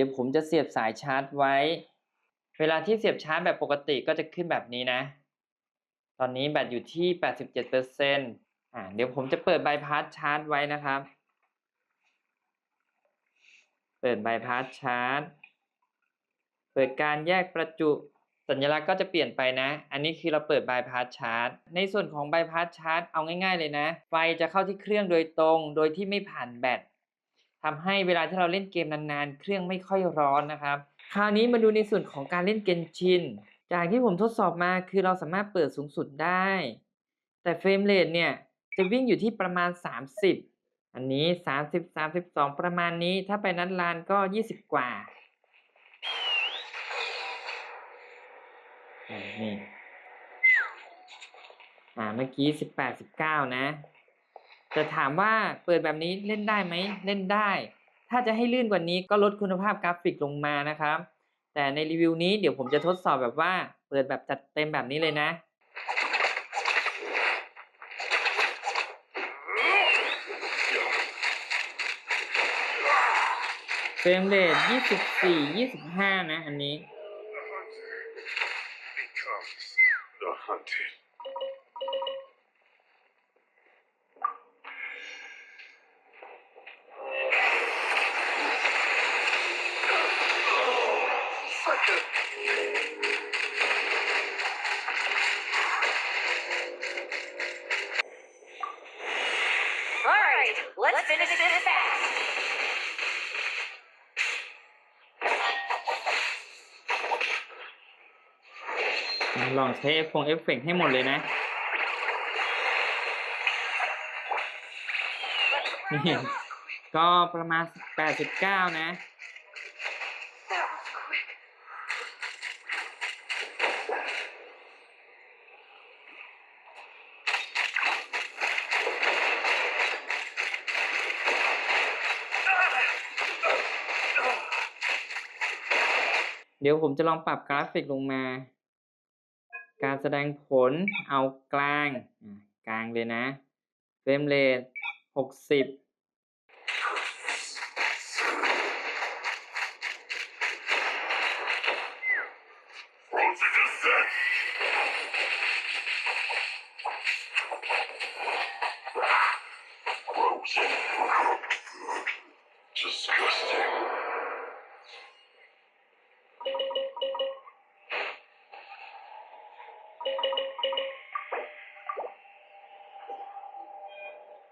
ดี๋ยวผมจะเสียบสายชาร์จไว้ เวลาที่เสียบชาร์จแบบปกติก็จะขึ้นแบบนี้นะ ตอนนี้แบตอยู่ที่ 87%อ่าเดี๋ยวผมจะเปิดบายพาสชาร์จไว้นะครับ เปิดบายพาสชาร์จ เปิดการแยกประจุสัญลักษณ์ก็จะเปลี่ยนไปนะ อันนี้คือเราเปิดบายพาสชาร์จ ในส่วนของบายพาสชาร์จเอาง่ายๆเลยนะ ไฟจะเข้าที่เครื่องโดยตรง โดยที่ไม่ผ่านแบต ทำให้เวลาที่เราเล่นเกมนานๆ เครื่องไม่ค่อยร้อนนะครับ คราวนี้มาดูในส่วนของการเล่นเกนชิน จากที่ผมทดสอบมาคือเราสามารถเปิดสูงสุดได้ แต่เฟรมเรทเนี่ยจะวิ่งอยู่ที่ประมาณ 30 อันนี้ 30 32 ประมาณนี้ ถ้าไปนัดลานก็ 20 กว่าอ่านี่อ่าเมื่อกี้ 18 19 นะ แต่ถามว่าเปิดแบบนี้เล่นได้ไหมเล่นได้ ถ้าจะให้ลื่นกว่านี้ก็ลดคุณภาพกราฟิกลงมานะครับ แต่ในรีวิวนี้เดี๋ยวผมจะทดสอบแบบว่า เปิดแบบจัดเต็มแบบนี้เลยนะเฟรมเรท24 25 นะ อันนี้ The hunter becomes the hunted. Let's finish this fast. ลองใช้เอฟฟงเอฟเฟกให้หมดเลยนะนี่ ก็ประมาณ 89 นะ เดี๋ยวผมจะลองปรับกราฟิกลงมา การแสดงผลเอากลาง กลางเลยนะเฟรมเรท60 Frozen to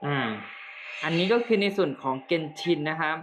อ่า อันนี้ก็คือในส่วนของเกนชินนะครับ